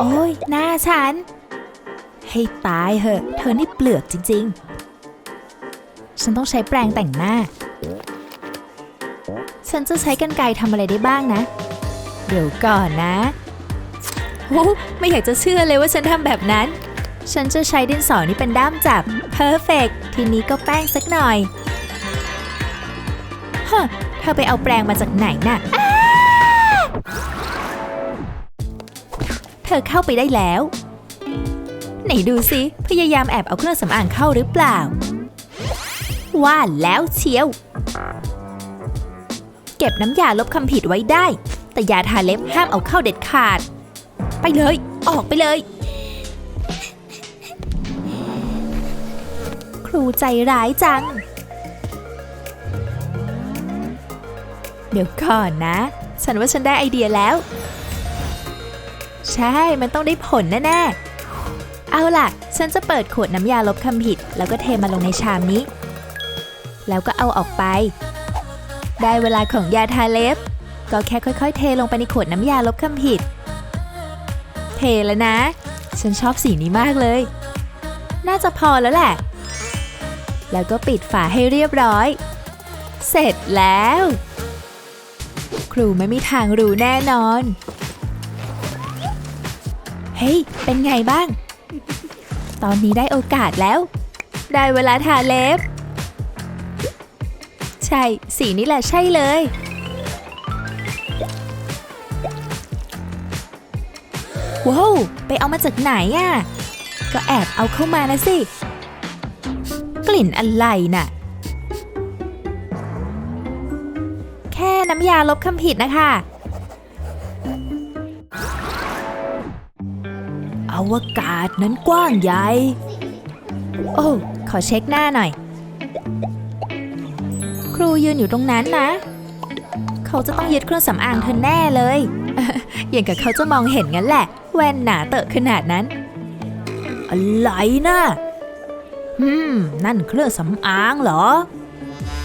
โอ้ยหน้าฉัน ให้ตายเหอะ เธอนี่เปลือกจริง ๆ ฉันต้องใช้แปรงแต่งหน้า ฉันจะใช้กันไกรทำอะไรได้บ้างนะ เดี๋ยวก่อนนะโอ้ไม่อยากจะเชื่อเลยว่าฉันทำแบบนั้น ฉันจะใช้ดินสอนี่เป็นด้ามจับเพอร์เฟกทีนี้ก็แป้งสักหน่อยฮะเธอไปเอาแปรงมาจากไหนน่ะ ธอเข้าไปได้แล้ว ไหนดูสิพยายามแอบเอาเครื่องสำอางเข้าหรือเปล่า ว่าแล้วเชียว เก็บน้ำยาลบคำผิดไว้ได้ แต่ยาทาเล็บห้ามเอาเข้าเด็ดขาด ไปเลย ออกไปเลย ครูใจร้ายจัง เดี๋ยวก่อนนะ ฉันว่าฉันได้ไอเดียแล้ว ใช่ มันต้องได้ผลแน่ๆ เอาล่ะ ฉันจะเปิดขวดน้ำยาลบคำผิด แล้วก็เทมาลงในชามนี้ แล้วก็เอาออกไป ได้เวลาของยาทาเล็บ ก็แค่ค่อยๆ เทลงไปในขวดน้ำยาลบคำผิด เทแล้วนะ ฉันชอบสีนี้มากเลย น่าจะพอแล้วแหละ แล้วก็ปิดฝาให้เรียบร้อย เสร็จแล้ว ครูไม่มีทางรู้แน่นอน เฮ้ย เป็นไงบ้าง ตอนนี้ได้โอกาสแล้ว ได้เวลาทาเล็บ ใช่ สีนี้แหละใช่เลย ว้าวไปเอามาจากไหนอะ ก็แอบเอาเข้ามานะสิ กลิ่นอะไรน่ะ แค่น้ำยาลบคำผิดนะคะ วกาศนั้นกว้างใหญ่ โอ้ ขอเช็คหน้าหน่อย ครูยืนอยู่ตรงนั้นนะ เขาจะต้องยึดเครื่องสำอางเธอแน่เลย อย่างกับเขาจะมองเห็นงั้นแหละ แว่นหนาเตอะขนาดนั้น อะไรนะอืม นั่นเครื่องสำอางเหรอ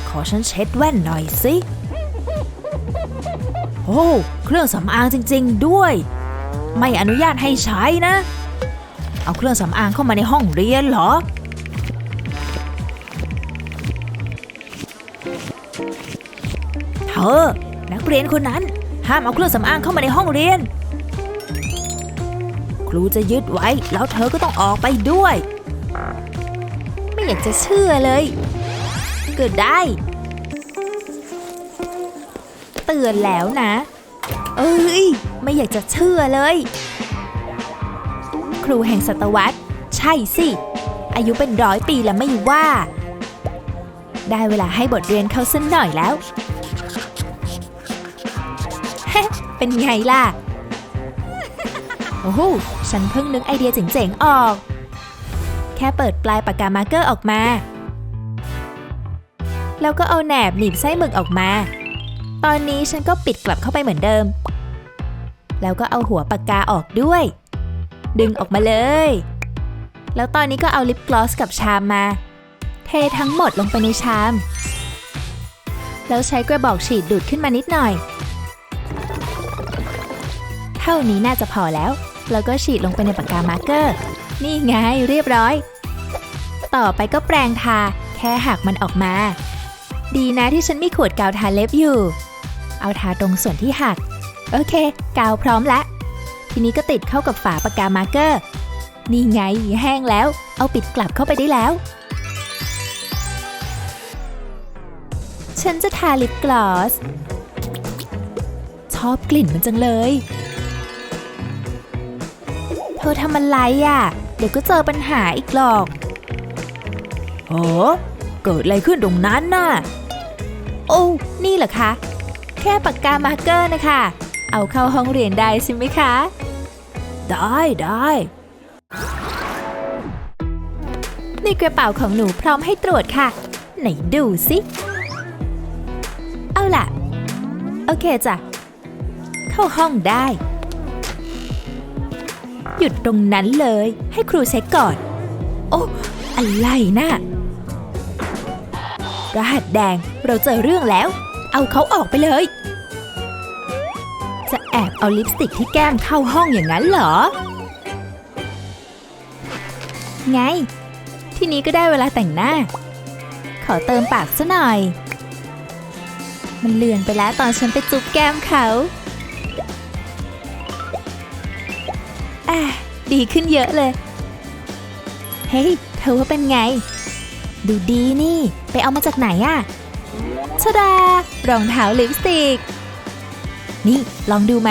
ขอฉันเช็ดแว่นหน่อยสิ โอ้ เครื่องสำอางจริง ๆ ด้วย ไม่อนุญาตให้ใช้นะ เอาเครื่องสำอางเข้ามาในห้องเรียนเหรอ เธอ นักเรียนคนนั้น ห้ามเอาเครื่องสำอางเข้ามาในห้องเรียน ครูจะยึดไว้แล้วเธอก็ต้องออกไปด้วย ไม่อยากจะเชื่อเลยเกิดได้ เตือนแล้วนะ เอ้ย ไม่อยากจะเชื่อเลย ครูแห่งศตวรรษ ใช่สิ อายุเป็นร้อยปีแล้วไม่ว่า ได้เวลาให้บทเรียนเขาสักหน่อยแล้วเป็นไงล่ะ โอ้โห ฉันเพิ่งนึกไอเดียเจ๋งๆ ออก แค่เปิดปลายปากกามาร์เกอร์ออกมา แล้วก็เอาแหนบหนีบไส้หมึกออกมา ตอนนี้ฉันก็ปิดกลับเข้าไปเหมือนเดิมแล้วก็เอาหัวปากกาออกด้วย ดึงออกมาเลย แล้วตอนนี้ก็เอาลิปกลอสกับชามมา เททั้งหมดลงไปในชาม แล้วใช้กระบอกฉีดดูดขึ้นมานิดหน่อย เท่านี้น่าจะพอแล้ว แล้วก็ฉีดลงไปในปากกามาร์เกอร์ นี่ไงเรียบร้อย ต่อไปก็แปรงทา แค่หักมันออกมา ดีนะที่ฉันมีขวดกาวทาเล็บอยู่ เอาทาตรงส่วนที่หัก โอเค กาวพร้อมแล้ว ทีนี้ก็ติดเข้ากับฝาปากกามาร์กเกอร์ นี่ไงแห้งแล้ว เอาปิดกลับเข้าไปได้แล้ว ฉันจะทาลิปกลอส ชอบกลิ่นมันจังเลย เธอทำอะไรอะ เดี๋ยวก็เจอปัญหาอีกหรอกโอ้เกิดอะไรขึ้นตรงนั้นน่ะ โอ้ นี่เหรอคะ แค่ปากกามาร์กเกอร์นะคะ เอาเข้าห้องเรียนได้ใช่ไหมคะ ได้ได้ ในกระเป๋าของหนูพร้อมให้ตรวจค่ะ ไหนดูสิ เอาล่ะ โอเคจ้ะ เข้าห้องได้ หยุดตรงนั้นเลย ให้ครูเช็คก่อน โอ้ อะไรนะ่ะรหัสแดงเราเจอเรื่องแล้ว เอาเขาออกไปเลย แอบเอาลิปสติกที่แก้มเข้าห้องอย่างนั้นเหรอ ไง ที่นี้ก็ได้เวลาแต่งหน้า ขอเติมปากซะหน่อย มันเลือนไปแล้วตอนฉันไปจุ๊บแก้มเขาอะดีขึ้นเยอะเลย เฮ้ย เธอว่าเป็นไง ดูดีนี่ ไปเอามาจากไหนอะชดารองเท้าลิปสติก นี่ลองดูไหม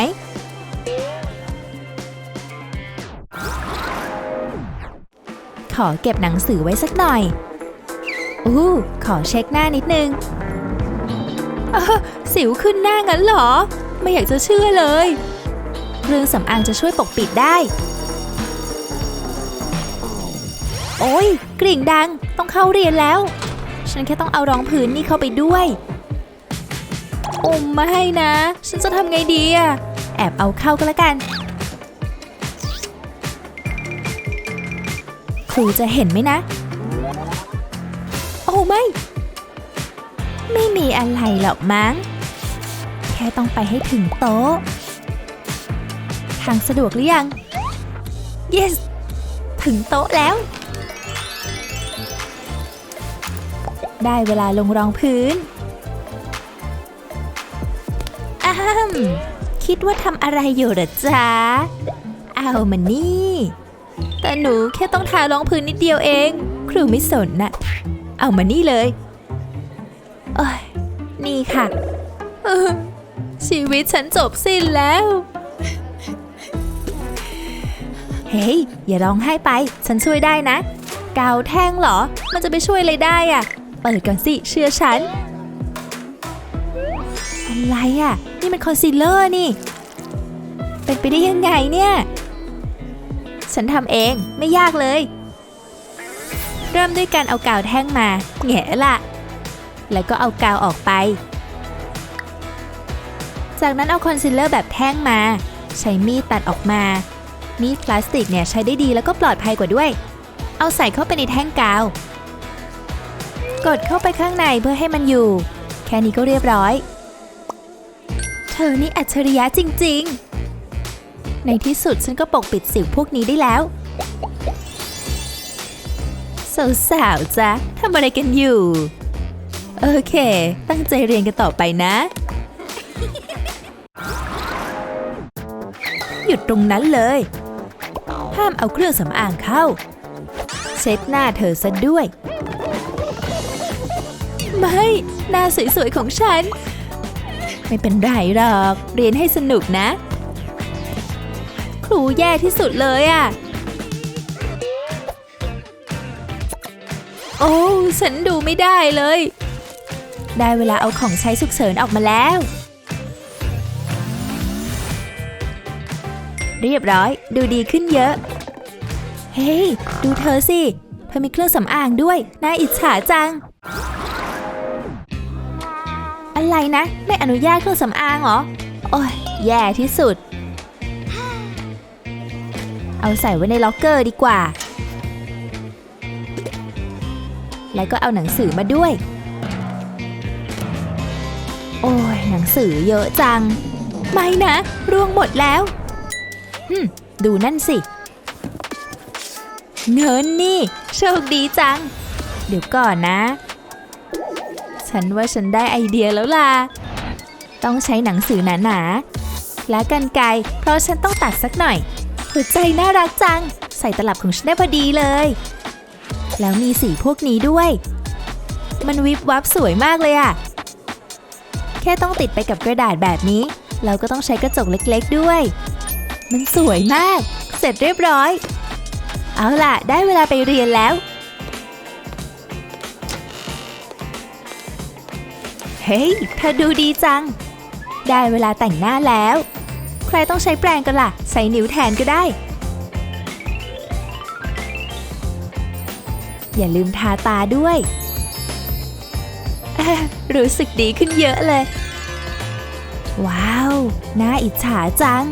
ขอเก็บหนังสือไว้สักหน่อย อู้ขอเช็คหน้านิดนึงสิวขึ้นหน้างั้นเหรอ ไม่อยากจะเชื่อเลย เครื่องสำอางจะช่วยปกปิดได้ โอ้ยกริ่งดังต้องเข้าเรียนแล้ว ฉันแค่ต้องเอารองพื้นนี่เข้าไปด้วย อมมาให้นะ ฉันจะทำไงดีอะแอบเอาเข้าก็แล้วกัน ครูจะเห็นไหมนะ โอ้ไม่ ไม่มีอะไรหรอกมั้ง แค่ต้องไปให้ถึงโต๊ะ ทางสะดวกหรือยัง yes ถึงโต๊ะแล้ว ได้เวลาลงรองพื้น คิดว่าทำอะไรอยู่หรอจ๊ะ เอามานี่ แต่หนูแค่ต้องทารองพื้นนิดเดียวเอง ครูไม่สนน่ะ เอามานี่เลยเอ้ยนี่ค่ะ ชีวิตฉันจบสิ้นแล้ว เฮ้ย อย่าร้องไห้ไป ฉันช่วยได้นะ กาวแท่งเหรอ มันจะไปช่วยอะไรได้อะเปิดก่อนสิ เชื่อฉัน อะไรอะนี่มันคอนซีลเลอร์นี่ เป็นไปได้ยังไงเนี่ย ฉันทำเองไม่ยากเลย เริ่มด้วยการเอากาวแท่งมาแหงะละแล้วก็เอากาวออกไป จากนั้นเอาคอนซีลเลอร์แบบแท่งมา ใช้มีดตัดออกมา มีดพลาสติกเนี่ยใช้ได้ดีแล้วก็ปลอดภัยกว่าด้วย เอาใส่เข้าไปในแท่งกาว กดเข้าไปข้างในเพื่อให้มันอยู่ แค่นี้ก็เรียบร้อย เธอนี่อัจฉริยะจริง ๆ ในที่สุดฉันก็ปกปิดสิวพวกนี้ได้แล้ว สาวๆจ๊ะทำอะไรกันอยู่ โอเค ตั้งใจเรียนกันต่อไปนะ หยุดตรงนั้นเลย ห้ามเอาเครื่องสำอางเข้า เช็ดหน้าเธอซะด้วย ไม่ หน้าสวยๆของฉัน ไม่เป็นไรหรอก เรียนให้สนุกนะ ครูแย่ที่สุดเลยอะ่ะ โอ้ ฉันดูไม่ได้เลย ได้เวลาเอาของใช้ฉุกเฉินออกมาแล้ว เรียบร้อย ดูดีขึ้นเยอะ เฮ้ยดูเธอสิ เธอมีเครื่องสำอางด้วย น่าอิจฉาจัง อะไรนะ ไม่อนุญาตเครื่องสำอางเหรอ โอ้ย แย่ที่สุด เอาใส่ไว้ในล็อกเกอร์ดีกว่า แล้วก็เอาหนังสือมาด้วย โอ้ย หนังสือเยอะจัง ไม่นะ ร่วงหมดแล้วฮึดูนั่นสิ เงินนี่ โชคดีจัง เดี๋ยวก่อนนะ ฉันว่าฉันได้ไอเดียแล้วล่ะ ต้องใช้หนังสือหนาๆ และกันไกเพราะฉันต้องตัดสักหน่อยหัวใจน่ารักจัง ใส่ตลับของฉันได้พอดีเลย แล้วมีสีพวกนี้ด้วย มันวิบวับสวยมากเลยอะแค่ต้องติดไปกับกระดาษแบบนี้ เราก็ต้องใช้กระจกเล็กๆด้วย มันสวยมาก เสร็จเรียบร้อย เอาล่ะ ได้เวลาไปเรียนแล้ว เฮ้ย เธอดูดีจัง ได้เวลาแต่งหน้าแล้ว ใครต้องใช้แปรงกันล่ะ ใส่นิ้วแทนก็ได้ อย่าลืมทาตาด้วย รู้สึกดีขึ้นเยอะเลย ว้าว น่าอิจฉาจัง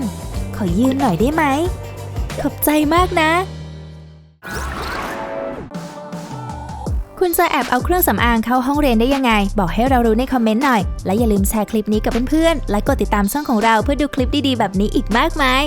ขอยืนหน่อยได้ไหม ขอบใจมากนะ คุณจะแอบเอาเครื่องสำอางเข้าห้องเรียนได้ยังไง บอกให้เรารู้ในคอมเมนต์หน่อย และอย่าลืมแชร์คลิปนี้กับเพื่อนๆ และกดติดตามช่องของเราเพื่อดูคลิปดีๆ แบบนี้อีกมากมาย